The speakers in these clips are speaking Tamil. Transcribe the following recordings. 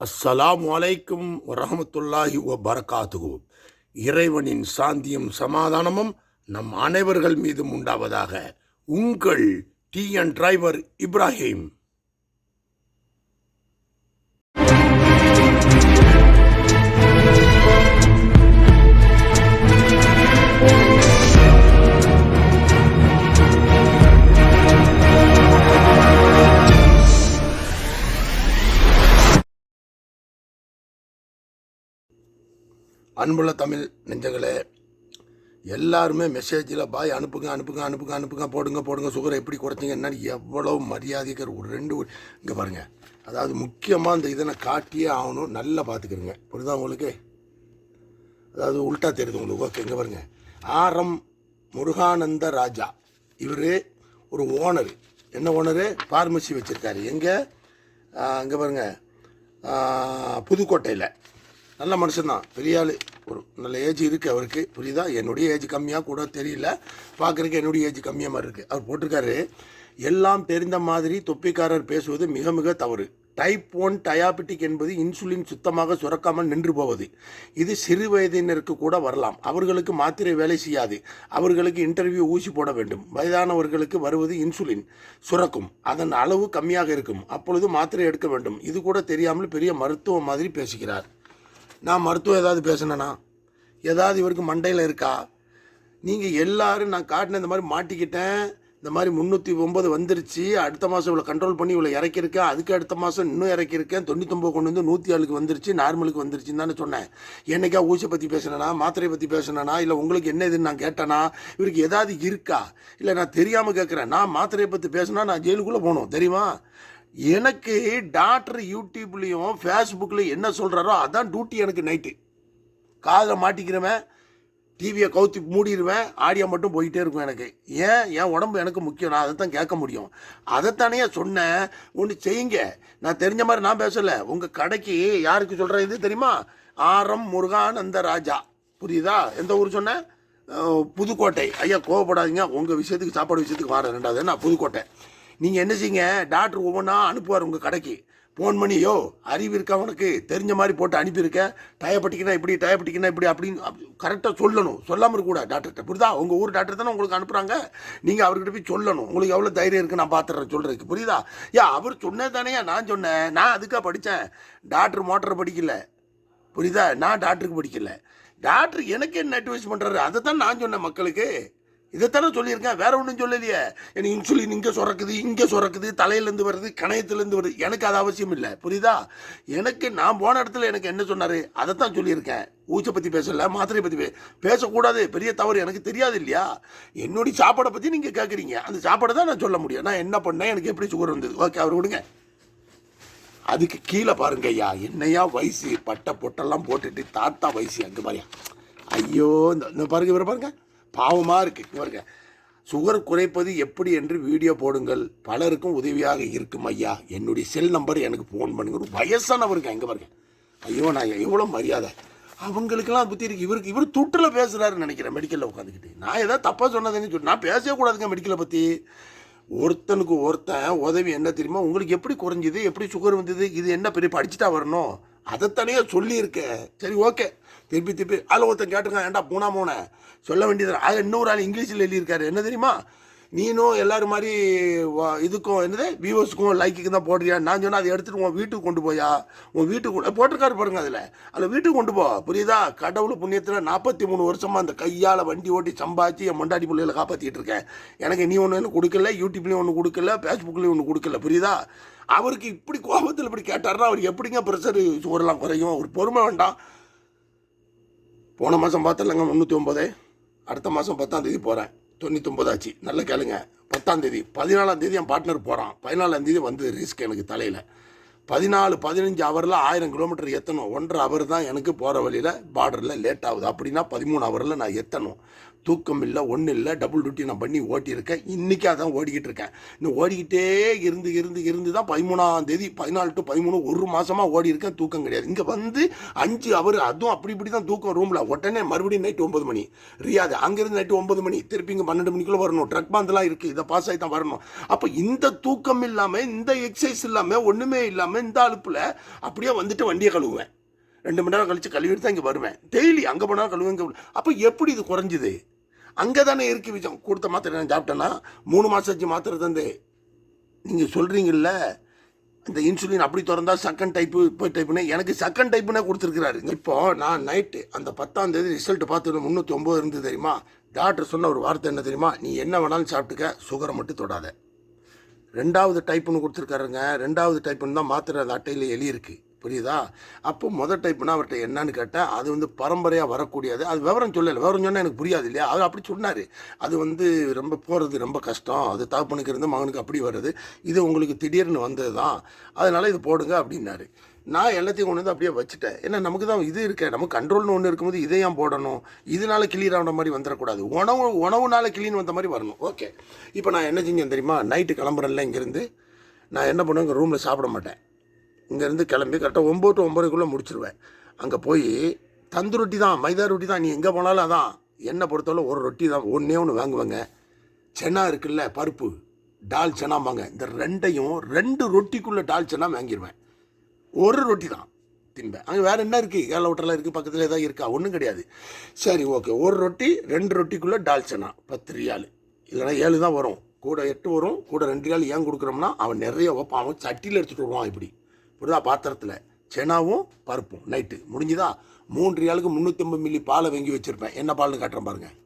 அஸ்ஸலாம் வலைக்கும் வரமத்துல்லாஹி வ பரகாத்துஹு இறைவனின் சாந்தியும் சமாதானமும் நம் அனைவர்கள் மீதும் உண்டாவதாக. உங்கள் டி என் டிரைவர் இப்ராஹிம். அன்புள்ள தமிழ் நெஞ்சங்களே எல்லாருமே மெசேஜில் பாய் அனுப்புங்க அனுப்புங்க அனுப்புங்க அனுப்புங்க போடுங்க போடுங்க சுகரை எப்படி குறைச்சிங்க என்னன்னு எவ்வளோ மரியாதைக்கிற ஒரு ரெண்டு இங்கே பாருங்கள் அதாவது முக்கியமாக அந்த இதனை காட்டியே ஆகணும் நல்லா பார்த்துக்கிறங்க. புரியுதா உங்களுக்கு? அதாவது உல்ட்டா தெரியுது உங்களுக்கு. ஓகே இங்கே பாருங்க. ஆரம் முருகானந்த ராஜா. இவர் ஒரு ஓனர் என்ன ஓனரு ஃபார்மசி வச்சுருக்காரு. எங்கே? இங்கே பாருங்க. புதுக்கோட்டையில். நல்ல மனுஷன்தான். பெரிய ஆள். ஒரு நல்ல ஏஜ் இருக்குது அவருக்கு. புரியுதா? என்னுடைய ஏஜ் கம்மியாக கூட தெரியல. பார்க்குறக்கு என்னுடைய ஏஜ் கம்மியாக மாதிரி இருக்குது அவர் போட்டிருக்காரு. எல்லாம் தெரிந்த மாதிரி தொப்பிக்காரர் பேசுவது மிக மிக தவறு. டைப் ஒன் டயாபெட்டிக் என்பது இன்சுலின் சுத்தமாக சுரக்காமல் நின்று போவது. இது சிறு வயதினருக்கு கூட வரலாம். அவர்களுக்கு மாத்திரை வேலை செய்யாது. அவர்களுக்கு இன்டர்வியூ ஊசி போட வேண்டும். வயதானவர்களுக்கு வருவது இன்சுலின் சுரக்கும். அதன் அளவு கம்மியாக இருக்கும். அப்பொழுது மாத்திரை எடுக்க வேண்டும். இது கூட தெரியாமல் பெரிய மருத்துவம் மாதிரி பேசுகிறார். நான் மருத்துவம் ஏதாவது பேசினேனா? ஏதாவது இவருக்கு மண்டையில் இருக்கா? நீங்கள் எல்லாரும் நான் காட்டின இந்த மாதிரி மாட்டிக்கிட்டேன். இந்த மாதிரி முந்நூற்றி ஒம்பது வந்துருச்சு. அடுத்த மாதம் இவ்வளோ கண்ட்ரோல் பண்ணி இவ்வளோ இறக்கியிருக்கேன் அதுக்கு அடுத்த மாதம் இன்னும் இறக்கியிருக்கேன். தொண்ணூத்தொம்பது கொண்டு வந்து நூற்றி ஆளுக்கு வந்துருச்சு. நார்மலுக்கு வந்துருச்சுன்னு தானே சொன்னேன். என்னைக்கா ஊசி பற்றி பேசினேனா? மாத்திரை பற்றி பேசினேனா? இல்லை உங்களுக்கு என்ன இதுன்னு நான் கேட்டேனா? இவருக்கு ஏதாவது இருக்கா? இல்லை நான் தெரியாமல் கேட்குறேன் நான் மாத்திரையை பற்றி பேசினா நான் ஜெயிலுக்குள்ளே போகணும். தெரியுமா? எனக்கு டாக்டர் யூடியூப்லேயும் ஃபேஸ்புக்லேயும் என்ன சொல்கிறாரோ அதான் டியூட்டி எனக்கு நைட்டு காதில் மாட்டிக்கிறவன் டிவியை கவுத்தி மூடிடுவேன் ஆடியோ மட்டும் போயிட்டே இருக்கும் எனக்கு. ஏன்? என் உடம்பு எனக்கு முக்கியம். நான் அதை தான் கேட்க முடியும். அதைத்தானே சொன்னேன். ஒன்று செய்யுங்க. நான் தெரிஞ்ச மாதிரி நான் பேசலை. உங்கள் கடைக்கு யாருக்கு சொல்கிறேன் இது தெரியுமா? ஆரம் முருகானந்த ராஜா. புரியுதா? எந்த ஊர் சொன்னேன்? புதுக்கோட்டை. ஐயா கோவப்படாதீங்க. உங்கள் விஷயத்துக்கு சாப்பாடு விஷயத்துக்கு வரேன். ரெண்டாவது நான் புதுக்கோட்டை. நீங்கள் என்ன செய்யுங்க? டாக்டர் ஒவ்வொன்றா அனுப்புவார் உங்கள் கடைக்கு. ஃபோன் பண்ணி யோ அறிவு இருக்கா உனக்கு? தெரிஞ்ச மாதிரி போட்டு அனுப்பியிருக்க. டயப்பட்டிக்கினா இப்படி டயப்பட்டிக்கினா இப்படி அப்படின்னு கரெக்டாக சொல்லணும். சொல்லாமல் இருக்கக்கூடாது டாக்டர்கிட்ட. புரியுதா? உங்கள் ஊர் டாக்டர் தானே உங்களுக்கு அனுப்புகிறாங்க நீங்கள் அவர்கிட்ட போய் சொல்லணும். உங்களுக்கு எவ்வளோ தைரியம் இருக்குது நான் பார்த்துறேன் சொல்கிறதுக்கு புரியுதா? யா அவர் சொன்னது தானே நான் சொன்னேன். நான் அதுக்காக படித்தேன் டாக்டர் மோட்டரை படிக்கல. புரியுதா? நான் டாக்டருக்கு படிக்கல. டாக்டர் எனக்கு என்ன அட்வைஸ் பண்ணுறாரு அதை தான் நான் சொன்னேன் மக்களுக்கு. இதைத்தானே சொல்லியிருக்கேன் வேற ஒன்றும் சொல்லலையே. எனக்கு இன்சுலின் இங்கே சுரக்குது இங்கே சுரக்குது தலையிலேருந்து வருது கணையத்துலேருந்து வருது. எனக்கு அது அவசியம் இல்லை. புரியுதா? எனக்கு நான் போன இடத்துல எனக்கு என்ன சொன்னார்? அதை தான் சொல்லியிருக்கேன். ஊச்சை பற்றி பேசல மாத்திரையை பற்றி பே பேசக்கூடாது. பெரிய தவறு எனக்கு தெரியாது இல்லையா? என்னுடைய சாப்பாடை பற்றி நீங்கள் கேட்குறீங்க அந்த சாப்பாடை தான் நான் சொல்ல முடியும். நான் என்ன பண்ணேன்? எனக்கு எப்படி சுகர் வந்தது ஓகே அவர் விடுங்க அதுக்கு கீழே பாருங்க ஐயா. என்னையா வயசு பட்டை பொட்டெல்லாம் போட்டுட்டு தாத்தா வயசு அங்கே மாதிரியா ஐயோ இந்த பாருங்க இவரை பாருங்கள் பாவமாக இருக்குது இவருங்க பாருங்க. சுகர் குறைப்பது எப்படி என்று வீடியோ போடுங்கள். பலருக்கும் உதவியாக இருக்கும் ஐயா. என்னுடைய செல் நம்பர் எனக்கு ஃபோன் பண்ணுங்க. ஒரு வயசானவருக்கு எங்கே பாருங்க. ஐயோ நான் எவ்வளோ மரியாதை. அவங்களுக்கெல்லாம் புத்தி இருக்கு. இவருக்கு இவர் துட்டில் பேசுகிறாருன்னு நினைக்கிறேன். மெடிக்கலில் உட்காந்துக்கிட்டு நான் ஏதாவது தப்பாக சொன்னதுன்னு சொல்லி நான் பேசவே கூடாதுங்க மெடிக்கலை பற்றி ஒருத்தனுக்கு ஒருத்தன் உதவி என்ன தெரியுமா? உங்களுக்கு எப்படி குறைஞ்சிது? எப்படி சுகர் வந்தது? இது என்ன பெரிய படிச்சுட்டா வரணும். அதைத்தானே சொல்லியிருக்கேன். சரி ஓகே திருப்பி திருப்பி. அதில் ஒருத்தன் கேட்டுங்க ஏன்டா பூனா மூனை? சொல்ல வேண்டியது அது இன்னொரு ஆள் இங்கிலீஷில் எழுதியிருக்காரு. என்ன தெரியுமா? நீனும் எல்லாரும் மாதிரி வா- இதுக்கும் என்னது வியூவர்ஸுக்கும் லைக்குக்கு தான் போடுறியா? நான் சொன்னால் அதை எடுத்துகிட்டு உன் வீட்டுக்கு கொண்டு போயா? உன் வீட்டுக்கு கொண்டு- போட்டிருக்காரு பாருங்க அதில். அதில் வீட்டுக்கு கொண்டு போ. புரியுதா? கடவுள் புண்ணியத்தில் நாற்பத்தி மூணு வருஷமாக அந்த கையால் வண்டி ஓட்டி சம்பாதிச்சு என் மண்டாடி பிள்ளைகளை காப்பாற்றிட்டு இருக்கேன். எனக்கு நீ ஒன்று கொடுக்கல யூடியூப்லேயும் ஒன்று கொடுக்கல ஃபேஸ்புக்லேயும் ஒன்று கொடுக்கல. புரியுதா? அவருக்கு இப்படி கோபத்தில் இப்படி கேட்டார்னா அவர் எப்படிங்க ப்ரெஷர் சுகர்லாம் குறையும்? ஒரு பொறுமை வேண்டாம். போன மாதம் பார்த்தலங்க முந்நூற்றி ஒம்பது அடுத்த மாதம் பத்தாந்தேதி போகிறேன் தொண்ணூத்தொம்பது ஆச்சு. நல்ல கேளுங்க. பத்தாந்தேதி பதினாலாந்தேதி என் பார்ட்னர் போகிறான் பதினாலாந்தேதி வந்து ரிஸ்க் எனக்கு தலையில். பதினாலு பதினஞ்சு அவரில் ஆயிரம் கிலோமீட்டர் எத்தணும்? ஒன்றரை அவர் தான் எனக்கு போகிற வழியில் பார்டரில் லேட் ஆகுது. அப்படின்னா பதிமூணு அவரில் நான் எத்தணும்? தூக்கம் இல்லை ஒன்றும் இல்லை டபுள் டியூட்டி நான் பண்ணி ஓட்டியிருக்கேன். இன்றைக்கி அதான் ஓடிக்கிட்டு இருக்கேன். இன்னும் ஓடிக்கிட்டே இருந்து இருந்து இருந்து தான் பதிமூணாம் தேதி பதினாலு டு பதிமூணு ஒரு மாதமாக ஓடி இருக்கேன் தூக்கம் கிடையாது. இங்கே வந்து அஞ்சு அவர் அதுவும் அப்படி இப்படி தான் தூக்கம் ரூமில் உடனே மறுபடியும் நைட்டு ஒம்பது மணி. ரியாது அங்கேருந்து நைட்டு ஒன்பது மணி. திருப்பி இங்கே பன்னெண்டு மணிக்குள்ளே வரணும். ட்ரக் பாந்தெல்லாம் இருக்குது இதை பாஸ் ஆகி தான் வரணும். அப்போ இந்த தூக்கம் இல்லாமல் இந்த எக்ஸசைஸ் இல்லாமல் ஒன்றுமே இல்லாமல் இந்த அழுப்பில் அப்படியே வந்துட்டு வண்டியை கழுவுவேன். ரெண்டு மணி நேரம் கழிச்சு கழுவிட்டு தான் இங்கே வருவேன். டெய்லி அங்கே போனால் கழுவுங்க அப்போ எப்படி இது குறைஞ்சிது? அங்கே தானே இருக்கு விஷயம் கொடுத்த மாத்திரை நான் சாப்பிட்டேன்னா மூணு மாதம் ஆச்சு மாத்திரை தந்து நீங்கள் சொல்கிறீங்கல்ல இந்த இன்சுலின் அப்படி திறந்தா செகண்ட் டைப்பு இப்போ டைப்புன்னு எனக்கு செகண்ட் டைப்புனே கொடுத்துருக்கிறாரு. இப்போ நான் நைட்டு அந்த பத்தாம் தேதி ரிசல்ட் பார்த்து முந்நூற்றி ஒம்பது இருந்து தெரியுமா? டாக்டர் சொன்ன ஒரு வார்த்தை என்ன தெரியுமா? நீ என்ன வேணாலும் சாப்பிட்டுக்க சுகரை மட்டும் தொடாத. ரெண்டாவது டைப்புன்னு கொடுத்துருக்காருங்க. ரெண்டாவது டைப்புன்னு தான் மாத்திரை அந்த அட்டையில் எழுதியிருக்கு. புரியுதா? அப்போ முதல் டைப்புனா அவர்கிட்ட என்னன்னு கேட்டால் அது வந்து பரம்பரையாக வரக்கூடியது. அது விவரம் சொல்லலை. விவரம் சொன்னால் எனக்கு புரியாது இல்லையா? அவர் அப்படி சொன்னார். அது வந்து ரொம்ப போகிறது ரொம்ப கஷ்டம். அது தகப்பனுக்கு இருந்து மகனுக்கு அப்படி வருது இது உங்களுக்கு திடீர்னு வந்தது தான் அதனால் இது போடுங்க அப்படின்னாரு. நான் எல்லாத்தையும் கொண்டு வந்து அப்படியே வச்சுட்டேன். ஏன்னா நமக்கு தான் இது இருக்க. நமக்கு கண்ட்ரோல்னு ஒன்று இருக்கும்போது இதை ஏன் போடணும்? இதனால கிளியர் ஆகிற மாதிரி வந்துடக்கூடாது உணவு உணவுனால கிளீன் வந்த மாதிரி வரணும். ஓகே இப்போ நான் என்ன செஞ்சேன் தெரியுமா? நைட்டு கிளம்புறேன்ல இங்கேருந்து. நான் என்ன பண்ணுவேன்? ரூமில் சாப்பிட மாட்டேன். இங்கேருந்து கிளம்பி கரெக்டாக ஒம்பது டு ஒம்பதுக்குள்ளே முடிச்சிருவேன். அங்கே போய் தந்து ரொட்டி தான் மைதா ரொட்டி தான் நீ எங்கே போனாலும் அதான். என்னை பொறுத்தவரை ஒரு ரொட்டி தான் ஒன்றே ஒன்று வாங்குவேங்க. சென்னா இருக்குல்ல பருப்பு டால் சென்னாம்பாங்க. இந்த ரெண்டையும் ரெண்டு ரொட்டிக்குள்ளே டால் சென்னா வாங்கிடுவேன் ஒரு ரொட்டி தான் தின்பேன். அங்கே வேறு என்ன இருக்குது ஏழை ஹோட்டலில் இருக்குது பக்கத்தில் ஏதாவது இருக்கா? ஒன்றும் கிடையாது. சரி ஓகே. ஒரு ரொட்டி ரெண்டு ரொட்டிக்குள்ளே டால் சென்னா. பத்து ரியால். இல்லைனா ஏழு தான் வரும். கூட எட்டு வரும் கூட ரெண்டு ரியால் ஏன் கொடுக்குறோம்னா அவன் நிறைய வைப்பான். அவன் சட்டியில் எடுத்துகிட்டு வருவான் இப்படி. புரியுதா பாத்திரத்தில். செனாவும் பருப்பும். நைட்டு. முடிஞ்சுதா? மூன்று ஆளுக்கு முந்நூற்றம்பது மில்லி பாலை வாங்கி வச்சுருப்பேன். என்ன பால்னு காட்டுறேன் பாருங்கள்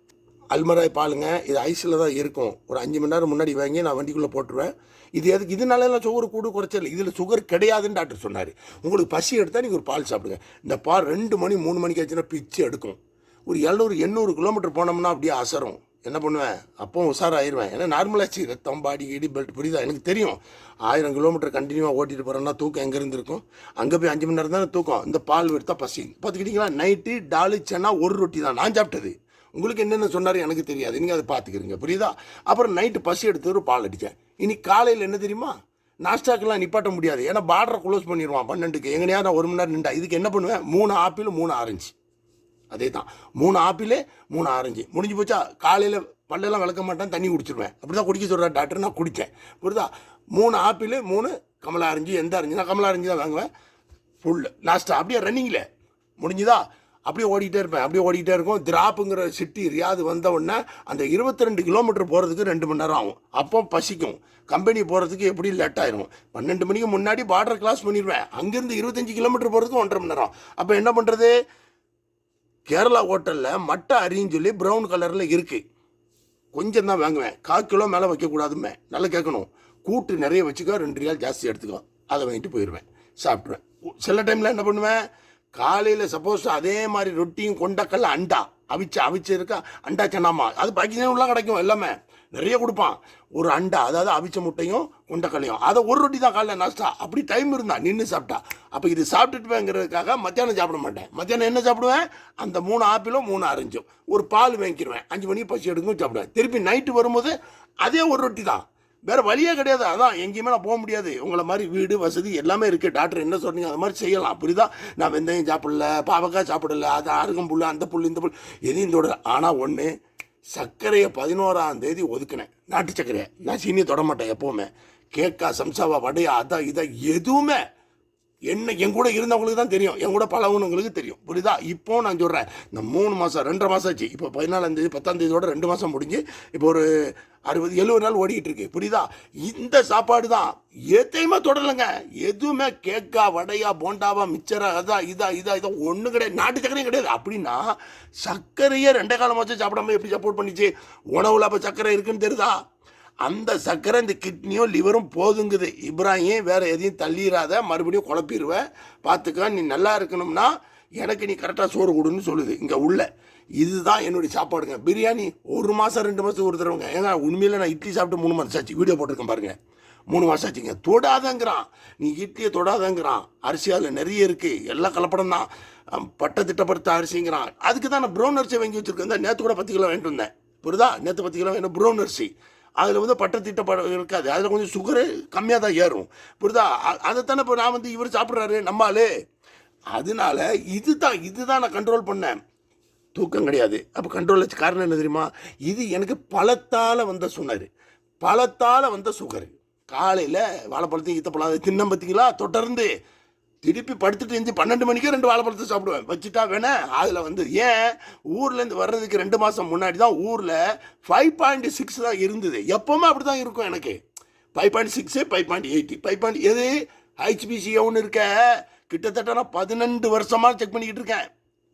அல்மராய் பாலுங்க. இது ஐஸில் தான் இருக்கும். ஒரு அஞ்சு மணி நேரம் முன்னாடி வாங்கி நான் வண்டிக்குள்ளே போட்டுருவேன். இது எதுக்கு? இதனால சுகரு சுகர் கூடு குறைச்சல் இதில் சுகர் கிடையாதுன்னு டாக்டர் சொன்னார். உங்களுக்கு பசி எடுத்தால் நீங்கள் ஒரு பால் சாப்பிடுங்க. இந்த பால் ரெண்டு மணி மூணு மணிக்கு ஆச்சுன்னா பிச்சு எடுக்கும். ஒரு எழுநூறு எண்ணூறு கிலோமீட்டர் போனோம்னா அப்படியே அசரும். என்ன பண்ணுவேன்? அப்போ உஷாராயிருவேன். ஏன்னா நார்மலாச்சு ரத்தம் பாடி இடி பெல்ட் புரியுதா? எனக்கு தெரியும். ஆயிரம் கிலோமீட்டர் கண்டினியூவாக ஓட்டிட்டு போகிறேன்னா தூக்கம் எங்கேருந்து இருக்கும் அங்கே போய் அஞ்சு மணி நேரம் தானே தூக்கம்? இந்த பால் எடுத்தா பசி. பார்த்துக்கிட்டிங்களா? நைட்டு டாலு சென்னா ஒரு ரொட்டி தான். நான் சாப்பிட்டது. உங்களுக்கு என்னென்ன சொன்னார் எனக்கு தெரியாது. நீங்கள் அதை பார்த்துக்கிறீங்க. புரியுதா? அப்புறம் நைட்டு பசி எடுத்து ஒரு பால் அடித்தேன் இனி காலையில் என்ன தெரியுமா? நாஸ்டாக்கெல்லாம் நிப்பாட்ட முடியாது. ஏன்னா பார்டரை க்ளோஸ் பண்ணிடுவான் பன்னெண்டுக்கு. எங்கனையா நான் ஒரு மணி நேரம் நின்றா. இதுக்கு என்ன பண்ணுவேன்? மூணு ஆப்பிள் மூணு ஆரஞ்சு அதே தான் மூணு ஆப்பிளு மூணு ஆரஞ்சு. முடிஞ்சு போச்சா காலையில் பல்லெல்லாம் விளக்க மாட்டேன் தண்ணி குடிச்சிருவேன். அப்படி தான் குடிக்க சொல்கிறார் டாக்டர். நான் குடித்தேன் புரியுதா? மூணு ஆப்பிள் மூணு கமலா ஆரஞ்சு. எந்த ஆரஞ்சு நான் கமலா ஆரஞ்சு தான் வாங்குவேன். ஃபுல்லு லாஸ்ட்டாக அப்படியே ரன்னிங்கில் முடிஞ்சுதா? அப்படியே ஓடிக்கிட்டே இருப்பேன். அப்படியே ஓடிக்கிட்டே இருக்கும். திராப்புங்கிற சிட்டி ரியாது வந்த உடனே அந்த இருபத்தி ரெண்டு கிலோமீட்டர் போகிறதுக்கு ரெண்டு மணி நேரம் ஆகும். அப்போ பசிக்கும். கம்பெனி போகிறதுக்கு எப்படி லேட் ஆயிரும். பன்னெண்டு மணிக்கு முன்னாடி பார்டர் கிளாஸ் பண்ணிடுவேன் அங்கேருந்து இருபத்தஞ்சி கிலோமீட்டர் போகிறதுக்கு ஒன்றரை மணி நேரம் அப்போ என்ன பண்ணுறது கேரளா ஹோட்டலில் மட்டை அரின்னு சொல்லி ப்ரௌன் கலரில் இருக்குது கொஞ்சம் தான் வாங்குவேன். கால் கிலோ மேலே வைக்கக்கூடாதுமே நல்லா கேட்கணும். கூட்டு நிறைய வச்சுக்கோ ரெண்டு ரியால் ஜாஸ்தி எடுத்துக்கோ. அதை வாங்கிட்டு போயிடுவேன். சாப்பிட்ருவேன் சில டைமில் என்ன பண்ணுவேன்? காலையில் சப்போஸ் அதே மாதிரி ரொட்டியும் கொண்டக்கல்ல அண்டா. அவிச்சு அவிச்சு இருக்கா? அண்டா சென்னாமா அது பாகிஸ்தான் கிடைக்கும் எல்லாமே. நிறைய கொடுப்பான். ஒரு அண்டா அதாவது அவிச்ச முட்டையும் கொண்டக்கல்லையும் அதை ஒரு ரொட்டி தான் காலைல நாஸ்டா அப்படி டைம் இருந்தா நின்று சாப்பிட்டா. அப்போ இது சாப்பிட்டுட்டுவேங்கிறதுக்காக மத்தியானம் சாப்பிட மாட்டேன். மத்தியானம் என்ன சாப்பிடுவேன்? அந்த மூணு ஆப்பிளும் மூணு ஆரஞ்சும். ஒரு பால் வாங்கிக்கிடுவேன் அஞ்சு மணிக்கு பசி எடுக்கும் சாப்பிடுவேன். திருப்பி நைட்டு வரும்போது அதே ஒரு ரொட்டி தான். வேற வழியே கிடையாது. அதான் எங்கேயுமே நான் போக முடியாது. உங்களை மாதிரி வீடு வசதி எல்லாமே இருக்குது டாக்டர் என்ன சொன்னீங்க? அது மாதிரி செய்யலாம். புரியுதா நான் வெந்தயம் சாப்பிடல பாவக்காய் சாப்பிடல அது அருகம் புல் அந்த புல் இந்த புல் எதையும் தொடர ஆனால் ஒன்று சர்க்கரையை பதினோராம் தேதி ஒதுக்கினேன். நாட்டு சர்க்கரையை. நான் சீனியை தொட மாட்டேன் எப்போவுமே. கேக்கா சம்சாவா வடையா அதான் இதை எதுவுமே. என்ன என் கூட இருந்தவங்களுக்கு தான் தெரியும். என் கூட பழகுனவங்களுக்கு தெரியும். புரியுதா? இப்போ நான் சொல்கிறேன் இந்த மூணு மாதம் ரெண்டரை மாதம் ஆச்சு. இப்போ பதினாலாந்தேதி பத்தாந்தேதியோட ரெண்டு மாதம் முடிஞ்சு இப்போ ஒரு அறுபது எழுபது நாள் ஓடிக்கிட்டு இருக்கு. புரியுதா? இந்த சாப்பாடு தான். எதையுமே தொடரலைங்க. எதுவுமே கேக்கா வடையா போண்டாவா மிச்சரா அதா இதா இதா இதா ஒன்றும் கிடையாது. நாட்டு சர்க்கரையும் கிடையாது. அப்படின்னா சர்க்கரையே ரெண்டே காலம் சாப்பிடாம எப்படி சப்போர்ட் பண்ணிச்சு? உணவுல அப்போ சர்க்கரை இருக்குன்னு தெரியுதா? அந்த சர்க்கரை இந்த கிட்னியும் லிவரும் போதுங்குது. இப்ராஹிம் வேறு எதையும் தள்ளிடாத மறுபடியும் குழப்பிடுவேன் பார்த்துக்க நீ நல்லா இருக்கணும்னா எனக்கு நீ கரெக்டாக சோறு கொடுன்னு சொல்லுது. இங்கே உள்ள. இதுதான் என்னுடைய சாப்பாடுங்க. பிரியாணி ஒரு மாதம் ரெண்டு மாதம் ஒரு தடவைங்க. ஏன்னா உண்மையில் நான் இட்லி சாப்பிட்டு மூணு மாதம் ஆச்சு. வீடியோ போட்டிருக்கேன் பாருங்கள் மூணு மாதம் ஆச்சுங்க. தொடாதங்கிறான். நீ இட்லியை தொடாதங்கிறான். அரிசியால் நிறைய இருக்குது எல்லாம் கலப்படம் தான். பட்ட திட்டப்படுத்த அரிசிங்கிறான். அதுக்கு தான் நான் ப்ரௌன் அரிசி வாங்கி வச்சுருக்கேன். நேற்று கூட பத்து கிலோ வாங்கிட்டு வந்தேன். புரியுதா? நேற்று பத்து கிலோ வேணும் ப்ரௌன் அரிசி. அதில் வந்து பட்ட திட்டப்பட இருக்காது. அதில் கொஞ்சம் சுகரு கம்மியாக தான் ஏறும். புரியுதா? அதைத்தானே இப்போ நான் வந்து இவர் சாப்பிட்றாரு நம்மாலே அதனால இதுதான் இதுதான் நான் கண்ட்ரோல் பண்ணேன். தூக்கம் கிடையாது. அப்போ கண்ட்ரோல் வச்சு காரணம் என்ன தெரியுமா? இது எனக்கு பழத்தால் வந்த சுகர் பழத்தால் வந்த சுகர் காலையில் வாழைப்பழத்தையும் ஈத்தப்பழம் அதை தின்னம் பார்த்தீங்களா தொடர்ந்து. திருப்பி படுத்துட்டு இருந்து பன்னெண்டு மணிக்கே ரெண்டு வாழைப்பழத்தை சாப்பிடுவேன். வச்சுட்டா வேணா அதில் வந்து ஏன் ஊர்லேருந்து வர்றதுக்கு ரெண்டு மாதம் முன்னாடி தான் ஊரில் ஃபைவ் பாயிண்ட் சிக்ஸ் தான் இருந்தது. எப்போவுமே அப்படி தான் இருக்கும் எனக்கு. Five point six five point eighty five point எது? ஹெச்பிசி ஒன்று இருக்க. கிட்டத்தட்ட நான் பதினெண்டு வருஷமாக செக் பண்ணிக்கிட்டு இருக்கேன்.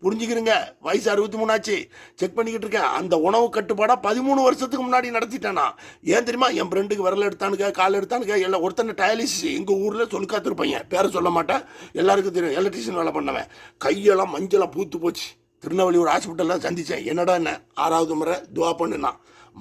புரிஞ்சுக்கிறங்க வயசு அறுபத்தி ஆச்சு. செக் பண்ணிக்கிட்டு இருக்கேன். அந்த உணவு கட்டுப்பாடாக பதிமூணு வருஷத்துக்கு முன்னாடி நடத்திட்டேன். நான் ஏன் தெரியுமா? என் ஃப்ரெண்டுக்கு விரல் எடுத்தானுங்க கால் எடுத்தானுங்க எல்லாம் ஒருத்தனை டயாலிசிஸ் எங்கள் ஊரில் சொலுக்காத்திருப்பையன் பேரை சொல்ல மாட்டேன். எல்லாருக்கும் தெரியும். எலக்ட்ரிஷியன் வேலை பண்ணவன். கையெல்லாம் மஞ்சளாக பூத்து போச்சு. திருநெல்வேலி ஒரு ஹாஸ்பிட்டலில் சந்தித்தேன் என்னடா என்ன? ஆறாவது முறை துவா பண்ணுனா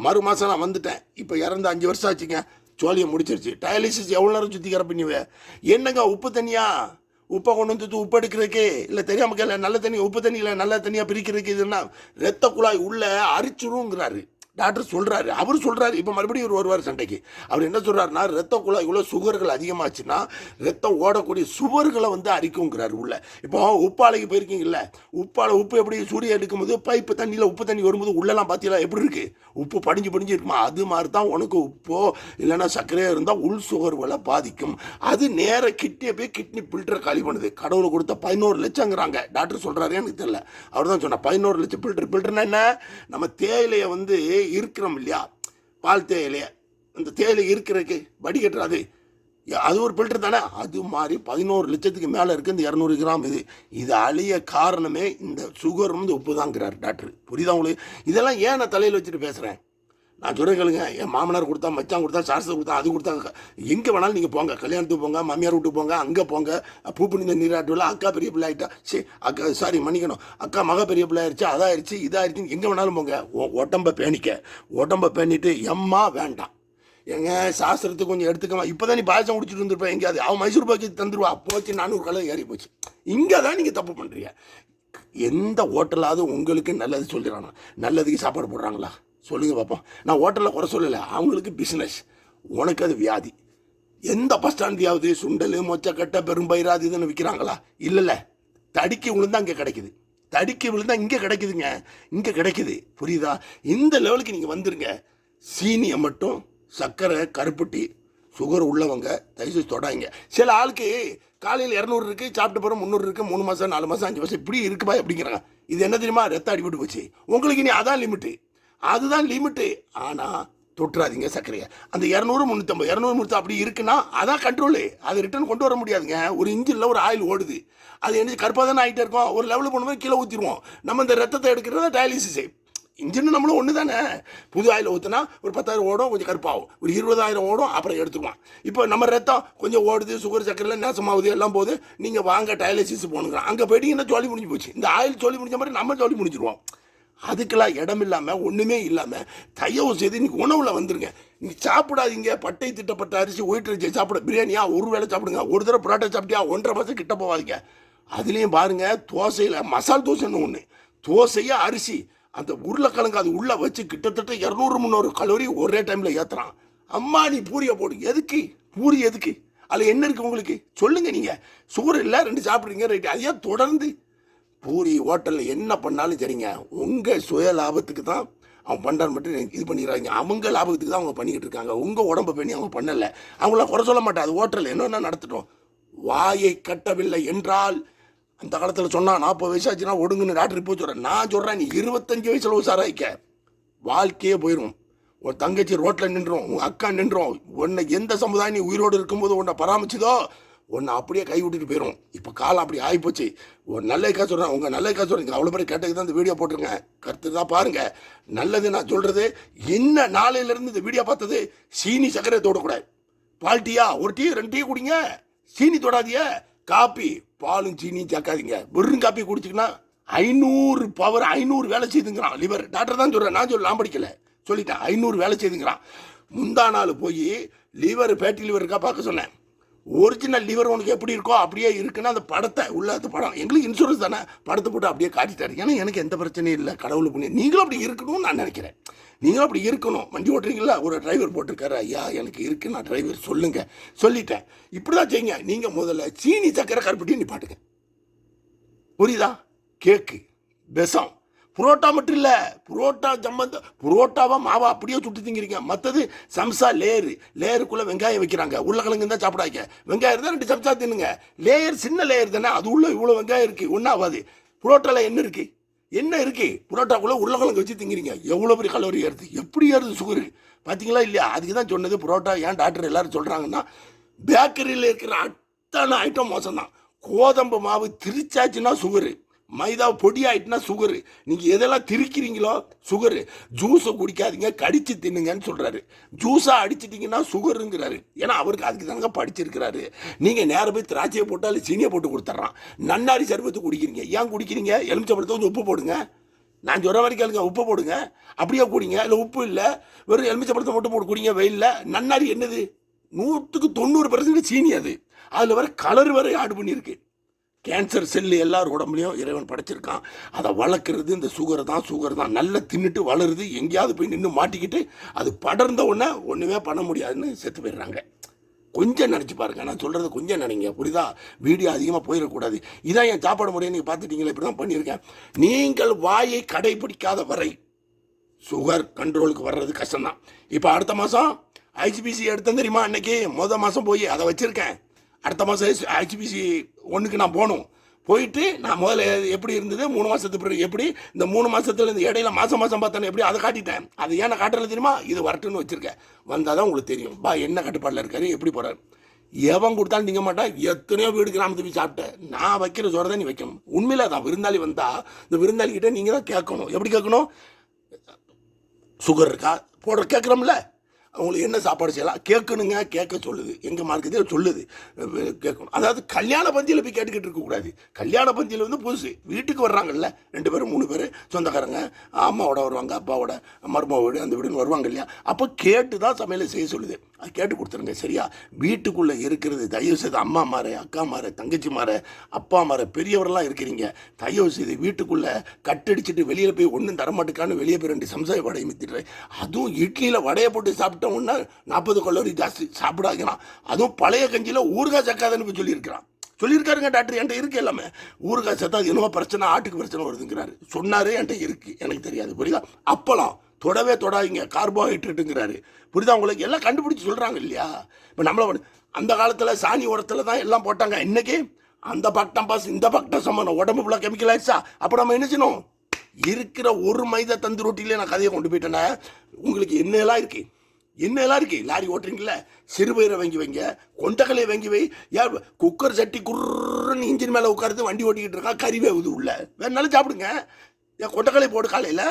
மறு மாதம் நான் வந்துட்டேன். இப்போ இறந்து அஞ்சு வருஷம் ஆச்சுங்க. சோழியை முடிச்சிருச்சு. டயாலிசிஸ் எவ்வளோ நேரம் சுற்றி கிடப்பினிவே என்னங்க உப்பு தனியாக உப்பை கொண்டு வந்து உப்பு எடுக்கிறதுக்கு இல்லை தெரியாமல் கேள்வி நல்ல தண்ணி உப்பு தண்ணியில் நல்ல தண்ணியாக பிரிக்கிறதுக்கு இதுன்னா ரத்த குழாய் உள்ளே அரிச்சிருங்கிறாரு டாக்டர் சொல்கிறாரு அவர் சொல்கிறாரு இப்போ மறுபடியும் ஒரு வருவார் சண்டைக்கு. அவர் என்ன சொல்கிறாருன்னா ரத்த இவ்வளோ சுகர்கள் அதிகமாச்சுன்னா ரத்தம் ஓடக்கூடிய சுவர்களை வந்து அரிக்குங்கிறாரு உள்ள. இப்போ உப்பாலைக்கு போயிருக்கீங்கல்ல உப்பால உப்பு எப்படி சூரிய எடுக்கும்போது பைப்பு தண்ணியில் உப்பு தண்ணி வரும்போது உள்ளெல்லாம் பார்த்தீங்களா எப்படி இருக்குது உப்பு படிஞ்சு படிஞ்சு இருக்குமா? அது மாதிரி தான் உனக்கு உப்போ இல்லைன்னா சர்க்கரையாக இருந்தால் உள் சுகர்களை பாதிக்கும். அது நேர கிட்னியை போய் கிட்னி ஃபில்டரை காலி பண்ணுது. கடவுளை கொடுத்த பதினோரு லட்சங்கிறாங்க. டாக்டர் சொல்கிறாரு எனக்கு தெரியல. அவர் தான் சொன்னால் பதினோரு லட்சம் ஃபில்டர் ஃபில்டர்னா என்ன? நம்ம தேயிலையை வந்து இருக்கிறோம் இல்லையா? பால் தேயிலையை அந்த தேயிலை இருக்கிறதுக்கு வடிகட்டுறது அது ஒரு ஃபில்டர் தானே? அது மாதிரி பதினோரு லட்சத்துக்கு மேலே இருக்குது இந்த இரநூறு கிராம் இது. இது அழிய காரணமே இந்த சுகர் வந்து உப்பு தாங்கிறார் டாக்டர். புரியுதா உங்களுக்கு? இதெல்லாம் ஏன் நான் தலையில் வச்சுட்டு பேசுகிறேன் நான் சொல்கிறேன் கேளுங்க. என் மாமனார் கொடுத்தா மச்சான் கொடுத்தா சாரசை கொடுத்தா அது கொடுத்தாங்க எங்கே வேணாலும் நீங்கள் போங்க. கல்யாணத்துக்கு போங்க மாமியார் வீட்டுக்கு போங்க அங்கே போங்க. பூ புனித நீராட்டுவில் அக்கா பெரிய பிள்ளை ஆகிட்டா சரி அக்கா சாரி மன்னிக்கணும். அக்கா மக பெரிய பிள்ளை ஆயிடுச்சு அதாயிருச்சு இதாயிருச்சு எங்கே வேணாலும் போங்க. உடம்ப பேணிக்க. உடம்ப பேணிட்டு எம்மா வேண்டாம். எங்க சாஸ்திரத்துக்கு கொஞ்சம் எடுத்துக்கமா. இப்போதான் நீ பாயசம் குடிச்சிட்டு இருந்திருப்பேன் எங்கேயாவது. அவன் மைசூர் பாக்கி தந்துருவா. போச்சு நானூறு கலர் ஏறி போச்சு. இங்கே தான் நீங்கள் தப்பு பண்ணுறீங்க எந்த ஹோட்டலாவது உங்களுக்கு நல்லது சொல்லிடுறானா நல்லதுக்கு சாப்பாடு போடுறாங்களா? சொல்லுங்கள் பார்ப்போம் நான் ஹோட்டலில் குறை சொல்லலை. அவங்களுக்கு பிஸ்னஸ் உனக்கு அது வியாதி. எந்த பஸ் ஸ்டாண்ட்லையாவது சுண்டல் மொச்சக்கட்டை பெரும்பயிராது இதுன்னு விற்கிறாங்களா இல்லைல்ல. தடிக்கி விழுந்தா இங்கே கிடைக்குது. தடிக்கி விழுந்தா இங்கே கிடைக்குதுங்க. இங்கே கிடைக்குது. புரியுதா? இந்த லெவலுக்கு நீங்கள் வந்துருங்க. சீனியை மட்டும் சர்க்கரை கருப்பட்டி சுகர் உள்ளவங்க தயவுசெய்து தொடாங்க சில ஆளுக்கு காலையில் இரநூறு இருக்குது சாப்பிட்ட பிறகு முந்நூறு இருக்குது மூணு மாதம் நாலு மாதம் அஞ்சு மாதம் இப்படி இருக்குப்பா அப்படிங்கிறாங்க. இது என்ன தெரியுமா? ரத்தம் அடிபட்டு போச்சு. உங்களுக்கு இனி அதான் லிமிட்டு அதுதான் லிமிட்டு ஆனால் தொட்டுறாதீங்க சர்க்கரையை. அந்த இரநூறு முந்நூற்றம்பது இரநூறு முந்நூற்றி அப்படி இருக்குன்னா அதான் கண்ட்ரோலு அதை ரிட்டர்ன் கொண்டு வர முடியாதுங்க. ஒரு இன்ஜினில் ஒரு ஆயில் ஓடுது. அது என்ன கருப்பாக தானே ஆகிட்டே இருக்கோம். ஒரு லெவலில் போனோம் கீழே ஊற்றிடுவோம் நம்ம இந்த ரத்தத்தை எடுக்கிறத டயாலிசிஸ் இன்ஜின் நம்மளும் ஒன்று தானே. புது ஆயில் ஊற்றினா ஒரு பத்தாயிரம் ஓடும் கொஞ்சம் கருப்பாகும். ஒரு இருபதாயிரம் ஓடும் அப்புறம் எடுத்துக்குவான் இப்போ நம்ம ரத்தம் கொஞ்சம் ஓடுது சுகர் சக்கரையில் நேசமாகுது எல்லாம் போது நீங்கள் வாங்க டயாலிசிஸ் போகணுங்க அங்கே போயிட்டீங்கன்னா ஜோலி முடிஞ்சு போச்சு. இந்த ஆயில் ஜோலி முடிஞ்ச மாதிரி நம்ம ஜோலி முடிஞ்சிருவோம். அதுக்கெல்லாம் இடம் இல்லாமல் ஒன்றுமே இல்லாமல் தயவு செய்து நீ உணவில் வந்துருங்க. நீ சாப்பிடாதீங்க. பட்டை திட்டப்பட்ட அரிசி ஒயிட் அரிசி சாப்பிட பிரியாணியா ஒரு வேளை சாப்பிடுங்க. ஒரு தடவை புரோட்டா சாப்பிட்டியா ஒன்றரை மாதம் கிட்ட போகாதீங்க. அதுலேயும் பாருங்கள் தோசையில் மசால் தோசைன்னு ஒன்று தோசையாக அரிசி. அந்த உருளைக்கிழங்கு அது உள்ளே வச்சு கிட்டத்தட்ட இரநூறு முந்நூறு கலோரி ஒரே டைமில் ஏற்றுறான் அம்மா நீ பூரியை போடு. எதுக்கு? பூரி எதுக்கு? அதில் என்ன இருக்குது உங்களுக்கு? சொல்லுங்கள் நீங்கள் சுகர் இல்லை ரெண்டு சாப்பிட்றீங்க ரைட்டு. அதையே தொடர்ந்து பூரி ஹோட்டலில் என்ன பண்ணாலும் சரிங்க. உங்கள் சுய லாபத்துக்கு தான் அவன் பண்ணுறான்னு மட்டும் இது பண்ணிடுறாங்க அவங்க லாபத்துக்கு தான் அவங்க பண்ணிக்கிட்டு இருக்காங்க. உங்கள் உடம்பை பண்ணி அவங்க பண்ணலை. அவங்களாம் குறை சொல்ல மாட்டேன். அது ஹோட்டலில் என்னென்ன நடத்தட்டும். வாயை கட்டவில்லை என்றால் அந்த காலத்தில் சொன்னால் நாற்பது வயசு ஆச்சுன்னா ஒடுங்குன்னு டாக்டர் போய் சொல்கிறேன் நான் சொல்கிறேன் நீ இருபத்தஞ்சு வயசில் உசாராய்க்க வாழ்க்கையே போயிடும் உன் தங்கச்சி ரோட்டில் நின்றோம் உன் அக்கா நின்றோம் உன்னை எந்த சமுதாயம் நீ உயிரோடு இருக்கும்போது உன்னை பராமரிச்சதோ உன்னை அப்படியே கை விட்டுட்டு போயிடும் இப்போ காலம் அப்படி ஆகிப்போச்சு ஒரு நல்ல கா சொல்கிறேன் உங்கள் நல்ல சொல்கிறீங்க அவ்வளோ பேர் கேட்டதுக்கு தான் இந்த வீடியோ போட்டிருங்க. கருத்து தான் பாருங்கள் நல்லது நான் சொல்கிறது என்ன நாளையிலேருந்து இந்த வீடியோ பார்த்தது சீனி சர்க்கரை தோடக்கூடாது. பால் டீயா? ஒரு டீ ரெண்டு டீ குடிங்க. சீனி தொடாதிய காப்பி பாலும் சீனியும் சேர்க்காதீங்க. வெறும் காப்பி குடிச்சிங்கன்னா ஐநூறு பவர் ஐநூறு வேலை செய்துங்கிறான். லிவர் டாக்டர் தான் சொல்கிறேன் நான் சொல்ல நான் படிக்கல. சொல்லிட்டேன். ஐநூறு வேலை செய்துங்கிறான். முந்தா நாள் போய் லிவர் ஃபேட்டி லிவர் இருக்கா பார்க்க சொன்னேன். ஒரிஜினல் லிவர் உனக்கு எப்படி இருக்கோ அப்படியே இருக்குன்னா அந்த படத்தை உள்ள அந்த படம். எங்களுக்கு இன்சூரன்ஸ் தானே? படத்தை போட்டு அப்படியே காட்டிட்டாரு. ஏன்னா எனக்கு எந்த பிரச்சனையும் இல்லை. கடவுள் புண்ணிய நீங்களும் அப்படி இருக்கணும்னு நான் நினைக்கிறேன். நீங்களும் அப்படி இருக்கணும். வண்டி ஓட்டுறீங்களா ஒரு டிரைவர் போட்டிருக்காரு. ஐயா எனக்கு இருக்கு. நான் டிரைவர் சொல்லுங்க. சொல்லிட்டேன். இப்படி தான் செய்யுங்க. நீங்கள் முதல்ல சீனி சக்கரை கருப்பட்டி நிப்பாட்டுங்க. புரியுதா? கேக்கு. பெசம் புரோட்டா மட்டும் இல்லை புரோட்டா சம்பந்த புரோட்டாவாக மாவா அப்படியே சுட்டு திங்கிறீங்க. மற்றது சம்சா லேயரு. லேயருக்குள்ளே வெங்காயம் வைக்கிறாங்க. உருளைக்கிழங்கு தான் சாப்பிடாங்க வெங்காயம் தான் ரெண்டு சம்சா தின்னுங்க. லேயர் சின்ன லேயர் தானே அது உள்ள இவ்வளோ வெங்காயம் இருக்குது ஒன்றாவாது ஆகாது. புரோட்டாவில் என்ன இருக்குது என்ன இருக்குது புரோட்டாக்குள்ளே உருளைக்கிழங்கு வச்சு திங்கிறீங்க. எவ்வளோ பெரிய கலோரி ஏறுது? எப்படி ஏறுது சுகரு பார்த்தீங்களா இல்லையா? அதுக்கு தான் சொன்னது புரோட்டா ஏன் டாக்டர் எல்லாரும் சொல்கிறாங்கன்னா பேக்கரியில் இருக்கிற அத்தனை ஐட்டம் மோசம் தான் கோதம்பு மாவு திரிச்சாச்சுன்னா சுகரு மைதா பொடி ஆயிட்டுனா சுகரு. நீங்கள் எதெல்லாம் திரிக்கிறீங்களோ சுகரு. ஜூஸை குடிக்காதீங்க கடிச்சு தின்னுங்கன்னு சொல்கிறாரு ஜூஸாக அடிச்சிட்டிங்கன்னா சுகருங்கிறாரு. ஏன்னா அவருக்கு அதுக்கு தாங்க படிச்சிருக்கிறாரு. நீங்கள் நேரம் போய் திராட்சையை போட்டாலும் சீனியை போட்டு கொடுத்துட்றான். நன்னாரி சர்பத்து குடிக்கிறீங்க. ஏன் குடிக்கிறீங்க? எலுமிச்சம்பழத்தை கொஞ்சம் உப்பு போடுங்க. நான் சொல்கிற வரைக்கும் கேளுங்க உப்பு போடுங்க. அப்படியே குடிங்க. இல்லை உப்பு இல்லை. வெறும் எலுமிச்சம்பழத்தை மட்டும் போட்டு குடிங்க வெயிலில் நன்னாரி என்னது? நூற்றுக்கு தொண்ணூறு பர்சன்ட் சீனி அது. அதில் வர கலர் வரை ஆட் பண்ணியிருக்கு. கேன்சர் செல்லு எல்லார் உடம்புலையும் இறைவன் படைச்சிருக்கான். அதை வளர்க்குறது இந்த சுகர் தான் சுகர் தான். நல்லா தின்னுட்டு வளருது எங்கேயாவது போய் நின்று மாட்டிக்கிட்டு அது படர்ந்த உடனே ஒன்றுமே பண்ண முடியாதுன்னு செத்து போயிடுறாங்க. கொஞ்சம் நினச்சி பாருங்க நான் சொல்கிறது கொஞ்சம் நினைங்க புரியுதா? வீடியோ அதிகமாக போயிடக்கூடாது. இதான் என் சாப்பாடு முறையை நீங்கள் பார்த்துட்டீங்களா? இப்படி தான் பண்ணியிருக்கேன். நீங்கள் வாயை கடைபிடிக்காத வரை சுகர் கண்ட்ரோலுக்கு வர்றது கஷ்டம்தான். இப்போ அடுத்த மாதம் ஐசிபிசி எடுத்தேன் தெரியுமா அன்னைக்கு மொதல் மாதம் போய் அதை வச்சுருக்கேன். அடுத்த மாதம் ஹெச்பிசி ஒன்றுக்கு நான் போகணும். போயிட்டு நான் முதல்ல எப்படி இருந்தது மூணு மாதத்துக்கு பிறகு எப்படி இந்த மூணு மாதத்துல இந்த இடையில மாதம் மாதம் பார்த்தேன் எப்படி அதை காட்டிட்டேன். அது ஏன் நான் காட்டுறது தெரியுமா? இது வரட்டுன்னு வச்சுருக்கேன். வந்தால் தான் உங்களுக்கு தெரியும். பா என்ன கட்டுப்பாடில் இருக்காரு எப்படி போகிறாரு எவன் கொடுத்தாலும் நீங்க மாட்டான் எத்தனையோ வீடு கிராமத்துக்கு போய் சாப்பிட்டேன். நான் வைக்கிற சோறை தான் நீ வைக்கணும். உண்மையில தான் விருந்தாளி வந்தால் இந்த விருந்தாளிக்கிட்ட நீங்கள் தான் கேட்கணும். எப்படி கேட்கணும்? சுகர் இருக்கா? போடுற கேட்குறோம்ல. அவங்களுக்கு என்ன சாப்பாடு செய்யலாம்? கேட்கணுங்க கேட்க சொல்லுது. எங்கள் மார்க்கத்தில் சொல்லுது. கேட்கணும். அதாவது கல்யாண பந்தியில் போய் கேட்டுக்கிட்டு இருக்கக்கூடாது. கல்யாண பந்தியில் வந்து புதுசு. வீட்டுக்கு வர்றாங்கல்ல ரெண்டு பேரும் மூணு பேர் சொந்தக்காரங்க அம்மாவோட வருவாங்க அப்பாவோட மருமக வீடு அந்த வீடுன்னு வருவாங்க இல்லையா? அப்போ கேட்டு தான் சமையலை செய்ய சொல்லுது. அது கேட்டு கொடுத்துருங்க சரியா? வீட்டுக்குள்ளே இருக்கிறது தயவு செய்து அம்மா மாறு அக்கா மாறு தங்கச்சி மாறு அப்பா மாறு பெரியவரெல்லாம் இருக்கிறீங்க. தயவு செய்து வீட்டுக்குள்ளே கட்டடிச்சிட்டு வெளியில் போய் ஒன்றும் தரமாட்டுக்கான்னு வெளியே போய் ரெண்டு சம்சாய வடையை மித்திட்டு அதுவும் இட்லியில் வடையை போட்டு சாப்பிட்டோம்னா நாற்பது கல்லூரி ஜாஸ்தி சாப்பிடாதுங்கிறான் அதுவும் பழைய கஞ்சியில் ஊறுகாய் சக்காதுன்னு போய் சொல்லியிருக்கிறான். சொல்லியிருக்காருங்க டாக்டர் என்கிட்ட இருக்கு எல்லாமே. ஊறுகாய் சத்தா என்னவோ பிரச்சனை ஆட்டுக்கு பிரச்சனை வருதுங்கிறாரு. சொன்னார் என்கிட்ட இருக்கு. எனக்கு தெரியாது புரியுதா? அப்பளம் தொடவே தொடாதீங்க கார்போஹைட்ரேட்டுங்கிறாரு. புரியுதா உங்களுக்கு? எல்லாம் கண்டுபிடிச்சி சொல்கிறாங்க இல்லையா? இப்போ நம்மள அந்த காலத்தில் சாணி உரத்தில் தான் எல்லாம் போட்டாங்க. இன்றைக்கி அந்த பக்டம் பாஸ் இந்த பக்டம் சம்மந்தம் உடம்பு ஃபுல்லாக கெமிக்கல் ஆயிடுச்சா? அப்போ நம்ம என்ன செய்யணும்? இருக்கிற ஒரு மைதா தந்து ரொட்டியிலே நான் கதையை கொண்டு போயிட்டேன்னா உங்களுக்கு என்னெல்லாம் இருக்குது என்னெல்லாம் இருக்கு? லாரி ஓட்டுறீங்களா சிறுபயிரை வாங்கி வைங்க. கொண்டக்கலையை வாங்கி வை. ஏன் குக்கர் சட்டி குர்ன்னு இன்ஜின் மேலே உட்காந்து வண்டி ஓட்டிக்கிட்டு இருக்கா? கறி வேகுது உள்ள. வேணாலும் சாப்பிடுங்க. ஏன் கொண்டக்கலை போடு காலையில்?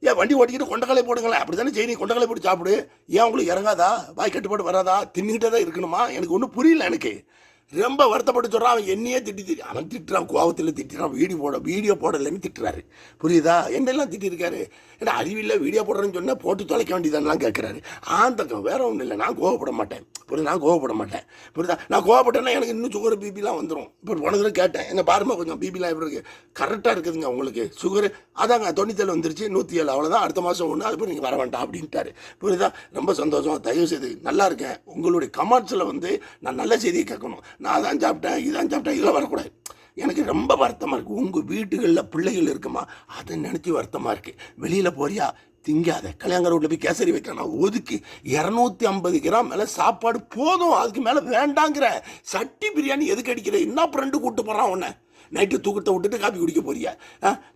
ஏன் வண்டி ஓட்டிக்கிட்டு கொண்டக்கலை போடுங்களேன் அப்படி தானே செய்யணும் கொண்டக்கலை போட்டு சாப்பிடு. ஏன் உங்களுக்கு இறங்காதா? வாய் கட்டுப்பாடு வராதா? தின்னுக்கிட்டே தான் இருக்கணுமா? எனக்கு ஒன்றும் புரியல எனக்கு. ரொம்ப வருத்தப்பட்டு சொல்கிறான் அவன் என்னையே திட்டி திட்டி அவன் திட்டுறான் கோவத்தில் திட்டுறான் வீடியோ போட வீடியோ போடலைன்னு திட்டுறாரு. புரியுதா? என்னெல்லாம் திட்டிருக்காரு? ஏன்னா அறிவில்லை வீடியோ போடுறேன்னு சொன்னால் போட்டு தொலைக்க வேண்டியதானலாம் கேட்குறாரு ஆந்தக்கம் வேற ஒன்றும் இல்லை நான் கோவப்பட மாட்டேன். புரியுது? நான் கோவப்பட மாட்டேன். புரியுதா? நான் கோவப்பட்டேன்னா எனக்கு இன்னும் சுகர் பிபிலாம் வந்துடும் இப்போ உனக்கு கேட்டேன். எங்கள் பாருமா கொஞ்சம் பிபிலாம் எப்படி இருக்குது கரெக்டாக இருக்குதுங்க உங்களுக்கு. சுகர் அதாங்க தொண்ணூத்தேழு வந்துருச்சு நூற்றி ஏழு அவ்வளோதான் அடுத்த மாதம் ஒன்று அதுக்கு நீங்கள் வர வேண்டாம் அப்படின்ட்டாரு. புரியுதா? ரொம்ப சந்தோஷம் தயவு செய்து நல்லா இருக்கேன். உங்களுடைய கமெண்ட்ஸில் வந்து நான் நல்ல செய்தியை கேட்கணும். நான் அதான் சாப்பிட்டேன் இதான் சாப்பிட்டேன் இதில் வரக்கூடாது. எனக்கு ரொம்ப வருத்தமாக இருக்குது உங்கள் வீட்டுகளில் பிள்ளைகள் இருக்குமா? அதை நினச்சி வருத்தமாக இருக்குது வெளியில் போறியா? திங்காத. கல்யாண ரோட்டில் போய் கேசரி வைக்கணும் ஒதுக்கு இரநூத்தி ஐம்பது கிராம் மேலே சாப்பாடு போதும். அதுக்கு மேலே வேண்டாங்கிற. சட்டி பிரியாணி எதுக்கு அடிக்கிற? என்ன ஃப்ரெண்டு கூப்பிட்டு போகிறான் உன்னை? நைட்டு தூக்கத்தை விட்டுட்டு காப்பி குடிக்க போறியா?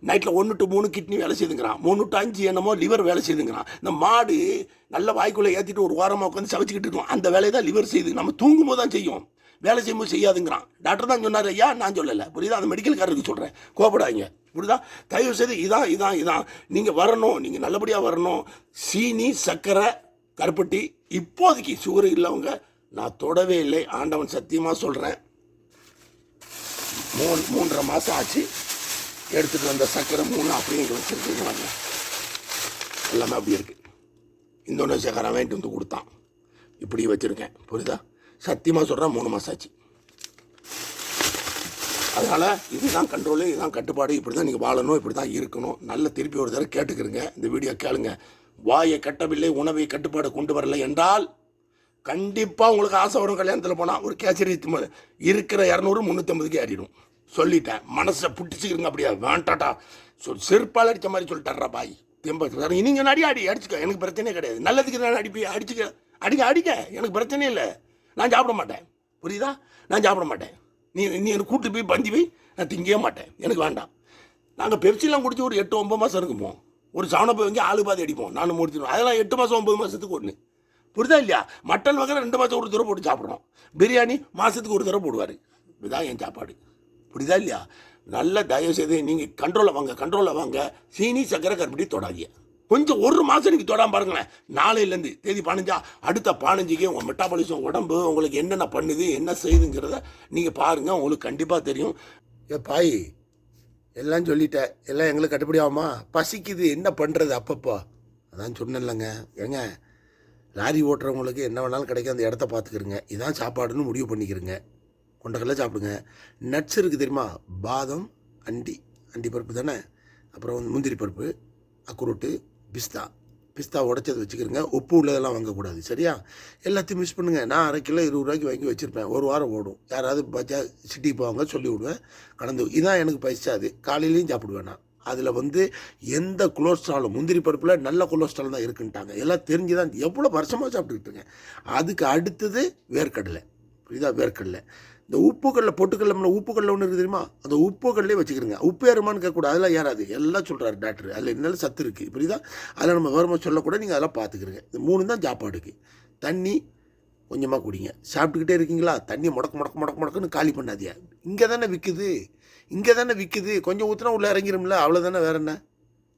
நைட்டில் ஒன்று டு மூணு கிட்னி வேலை செய்துங்கிறான். மூணு டு அஞ்சு என்னமோ லிவர் வேலை செய்துங்கிறான். இந்த மாடு நல்ல வாய்க்குள்ளே ஏற்றிட்டு ஒரு வாரமாக உட்காந்து சமைச்சிக்கிட்டு இருக்கும் அந்த வேலையை தான் லிவர் செய்யுது. நம்ம தூங்கும் போது தான் செய்யும். வேலை செய்யும்போது செய்யாதுங்கிறான். டாக்டர் தான் சொன்னார் ஐயா நான் சொல்லலை. புரியுதா? அந்த மெடிக்கல்காரருக்கு சொல்கிறேன் கோபப்படாதீங்க. புரியுதா? தயவு செய்து இதான் இதான் இதான். நீங்கள் வரணும் நீங்கள் நல்லபடியாக வரணும். சீனி சர்க்கரை கருப்பட்டி இப்போதைக்கு சுகர் இல்லவங்க நான் தொடவே இல்லை. ஆண்டவன் சத்தியமாக சொல்கிறேன் மூணு மூன்றரை மாதம் ஆச்சு. எடுத்துகிட்டு வந்த சர்க்கரை மூணு அப்படியே இங்கே வச்சுருக்கீங்க எல்லாமே அப்படி இருக்குது இந்தோனேஷியாக்காரன் வாங்கிட்டு வந்து கொடுத்தான். இப்படி வச்சுருக்கேன். புரியுதா? சத்தியமாக சொல்கிறேன் மூணு மாதம் ஆச்சு. அதனால் இதுதான் கண்ட்ரோலு இதுதான் கட்டுப்பாடு இப்படி தான் நீங்கள் வாழணும் இப்படி தான் இருக்கணும். நல்ல திருப்பி ஒரு தடவை கேட்டுக்கிறங்க இந்த வீடியோ கேளுங்க. வாயை கட்டவில்லை உணவை கட்டுப்பாடு கொண்டு வரலை என்றால் கண்டிப்பாக உங்களுக்கு ஆசை வரும் கல்யாணத்தில் போனால் ஒரு கேச்சரி இருக்கிற இரநூறு முந்நூற்றம்பதுக்கு ஏறிடும். சொல்லிட்டேன். மனசை புட்டிச்சிக்கிறங்க அப்படியா. வேண்டாட்டா சொல் செருப்பால் அடித்த மாதிரி சொல்லிட்டாரா பாய். தெம்ப நீங்கள் அடி அடி அடிச்சுக்க. எனக்கு பிரச்சனையே கிடையாது. நல்லதுக்கு நான் அடிப்பி அடிச்சுக்க. அடிக்க அடிக்க எனக்கு பிரச்சனையே இல்லை. நான் சாப்பிட மாட்டேன். புரியுதா? நான் சாப்பிட மாட்டேன். நீ நீ எனக்கு கூட்டு போய் பஞ்சு போய் நான் திங்கவே மாட்டேன். எனக்கு வேண்டாம். நாங்கள் பெப்சிலாம் குடிச்சு ஒரு எட்டு ஒம்பது மாதம் இருக்குப்போம் ஒரு சாணப்பை வாங்கி ஆளு பாதி அடிப்போம். நானும் முடிச்சிடும் அதெல்லாம் எட்டு மாதம் ஒம்பது மாதத்துக்கு ஒன்று புரியுதா இல்லையா? மட்டன் வகை ரெண்டு மாதம் ஒரு தடவை போட்டு சாப்பிட்றோம் பிரியாணி மாதத்துக்கு ஒரு தடவை போடுவார். இதுதான் என் சாப்பாடு. புரியுதா இல்லையா? நல்ல தயவு செய்து நீங்கள் கண்ட்ரோலில் வாங்க கண்ட்ரோலில் வாங்க. சீனி சக்கரை கருப்பட்டி தொடாதீங்க. கொஞ்சம் ஒரு மாதம் நீங்கள் தொடாம பாருங்களேன். நாளையிலேருந்து தேதி பதினஞ்சா அடுத்த பதினஞ்சுக்கு உங்கள் மெட்டாபாலிசம் உடம்பு உங்களுக்கு என்னென்ன பண்ணுது என்ன செய்யுதுங்கிறத நீங்கள் பாருங்கள் உங்களுக்கு கண்டிப்பாக தெரியும். ஏ பாய் எல்லாம் சொல்லிட்டேன் எல்லாம் எங்களுக்கு கட்டுப்படி ஆகுமா பசிக்குது என்ன பண்ணுறது அப்பப்போ? அதான் சொன்னேன்லங்க. ஏங்க லாரி ஓட்டுறவங்களுக்கு என்ன வேணாலும் கிடைக்கும் அந்த இடத்த பார்த்துக்கிறங்க இதான் சாப்பாடுன்னு முடிவு பண்ணிக்கிறங்க கொண்டக்கடலை சாப்பிடுங்க. நட்ஸ் இருக்குது தெரியுமா? பாதம் அண்டி. அண்டி பருப்பு தானே? அப்புறம் வந்து முந்திரி பருப்பு அக்குருட்டு பிஸ்தா பிஸ்தா உடச்சது வச்சுக்கிறங்க உப்பு உள்ளதெல்லாம் வாங்கக்கூடாது. சரியா? எல்லாத்தையும் மிஸ் பண்ணுங்க. நான் அரை கிலோ இருபது ரூபாய்க்கு வாங்கி வச்சுருப்பேன். ஒரு வாரம் ஓடும். யாராவது பஜா சிட்டிக்கு போவாங்க சொல்லி விடுவேன். கடந்து இதான் எனக்கு பசிச்சாது காலையிலையும் சாப்பிடுவேன் நான். அதில் வந்து எந்த கொலஸ்ட்ராலும் முந்திரி பருப்பில் நல்ல கொலஸ்ட்ரால் தான் இருக்குன்ட்டாங்க. எல்லாம் தெரிஞ்சு தான் எவ்வளோ வருஷமாக சாப்பிட்டுக்கிட்டுங்க அதுக்கு அடுத்தது வேர்க்கடலை. புரியுதா? வேர்க்கடலை. இந்த உப்புக்கல்ல பொட்டுக்கடலை உப்புக்கல்ல ஒன்று இருக்குது தெரியுமா? அந்த உப்புக்கல்லே வச்சுக்கிறங்க உப்பு ஏறுமான்னு கேட்கக்கூடாது. அதெல்லாம் ஏறாது எல்லாம் சொல்கிறாரு டாக்டர். அதில் இருந்தாலும் சத்து இருக்குது புரியுதா? அதில் நம்ம வேறுமா சொல்லக்கூட நீங்கள் அதெல்லாம் பார்த்துக்கிறங்க இந்த மூணு தான் சாப்பாடுக்கு. தண்ணி கொஞ்சமாக குடிங்க. சாப்பிட்டுக்கிட்டே இருக்கீங்களா? தண்ணி முடக்கு முடக்கு முடக்கு முடக்குன்னு காலி பண்ணாதியா இங்கே தானே விற்குது இங்கே தானே விற்குது கொஞ்சம் ஊற்றினா உள்ளே இறங்கிரும்ல. அவ்வளோதானே வேற என்ன?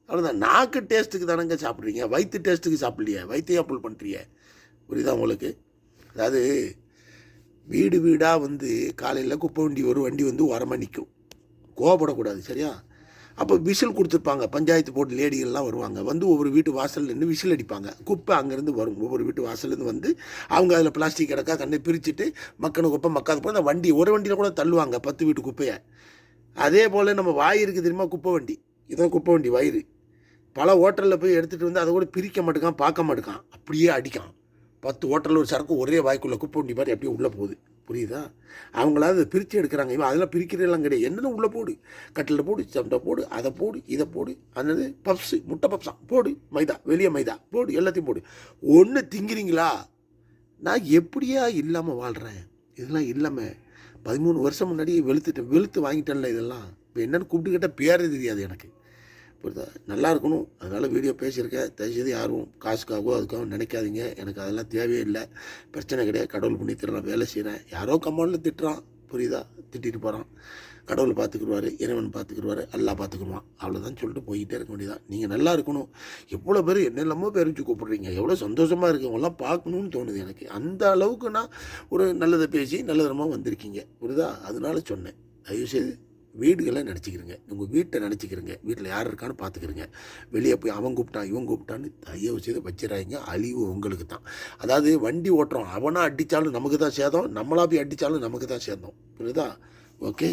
அவ்வளோதான் நாக்கு டேஸ்ட்டுக்கு தானங்க சாப்பிட்றீங்க. வயிற்று டேஸ்ட்டுக்கு சாப்பிட்லையே. வயிற்றையும் அப்புள் பண்ணுறீங்க புரியுதா உங்களுக்கு? அதாவது வீடு வீடாக வந்து காலையில் குப்பை வண்டி வரும் வண்டி வந்து உரமாக நிற்கும் கோவப்படக்கூடாது சரியா? அப்போ விசில் கொடுத்துருப்பாங்க. பஞ்சாயத்து போர்டு லேடிகள்லாம் வருவாங்க. வந்து ஒவ்வொரு வீட்டு வாசல்ல நின்று விசில் அடிப்பாங்க. குப்பை அங்கேருந்து வரும். ஒவ்வொரு வீட்டு வாசல்லேருந்து வந்து அவங்க அதில் பிளாஸ்டிக் கிடக்கா கண்ணை பிரிச்சுட்டு மக்கனு குப்பை மக்காத போல அந்த வண்டி ஒரு வண்டியில் கூட தள்ளுவாங்க பத்து வீட்டு குப்பையை. அதே போல் நம்ம வாய் இருக்குது தெரியுமா? குப்பை வண்டி. இதுதான் குப்பை வண்டி வயிறு. பல ஹோட்டலில் போய் எடுத்துகிட்டு வந்து அதை கூட பிரிக்க மாட்டேக்கான் பார்க்க மாட்டேக்கான். அப்படியே அடிக்கான். பத்து ஹோட்டலில் ஒரு சரக்கு ஒரே வாய்க்குள்ளே குப்பை வண்டி மாதிரி அப்படியே உள்ளே போகுது. புரியுதா? அவங்களாவது அதை பிரித்து எடுக்கிறாங்க. இவன் அதெல்லாம் பிரிக்கிறதெல்லாம் கிடையாது. என்னென்ன உள்ளே போடு? கட்டில் போடு சண்டை போடு அதை போடு இதை போடு. அதாவது பப்ஸு முட்டை பப்ஸா போடு மைதா வெளியே மைதா. போடு எல்லாத்தையும் போடு. ஒன்று திங்கிறீங்களா? நான் எப்படியா இல்லாமல் வாழ்கிறேன் இதெல்லாம் இல்லாமல் பதிமூணு வருஷம் முன்னாடி வெளுத்துட்டேன். வெளுத்து வாங்கிட்டேன்ல இதெல்லாம். இப்போ என்னென்னு கூப்பிட்டுக்கிட்ட பேரே தெரியாது எனக்கு. புரியுதா நல்லா இருக்கணும். அதனால் வீடியோ பேசியிருக்கேன். தயவுசெய்து யாரும் காசுக்காகவோ அதுக்காக நினைக்காதீங்க. எனக்கு அதெல்லாம் தேவையே இல்லை. பிரச்சனை கிடையாது. கடவுள் புண்ணியத்தில் நான் வேலை செய்கிறேன் யாரோ கம்பௌண்டில் திட்டுறான். புரியுதா? திட்டிட்டு போகிறான் கடவுள் பார்த்துக்குருவாரு இறைவன் பார்த்துக்குருவார் எல்லாம் பார்த்துக்குருவான் அவ்வளோதான் சொல்லிட்டு போய்கிட்டே இருக்க வேண்டியதான் நீங்கள் நல்லா இருக்கணும். எவ்வளோ பேர் என்னெல்லாமோ பேர் வச்சு எவ்வளோ சந்தோஷமாக இருக்கு. பார்க்கணும்னு பார்க்கணுன்னு தோணுது எனக்கு. அந்த அளவுக்கு நான் ஒரு நல்லதை பேசி நல்லதனமாக வந்திருக்கீங்க. புரியுதா? அதனால சொன்னேன். தயவுசெய்து வீடுகளை நினச்சிக்கிறங்க உங்கள் வீட்டை நினச்சிக்கிறங்க வீட்டில் யார் இருக்கான்னு பார்த்துக்கிறங்க வெளியே போய் அவன் கூப்பிட்டான் இவன் கூப்பிட்டான்னு தயவு செய்து வச்சிடறாங்க அழிவு உங்களுக்கு தான். அதாவது வண்டி ஓட்டுறோம் அவனாக அடித்தாலும் நமக்கு தான் சேதம். நம்மளா போய் அடித்தாலும் நமக்கு தான் சேதம். புரியுதா? ஓகே?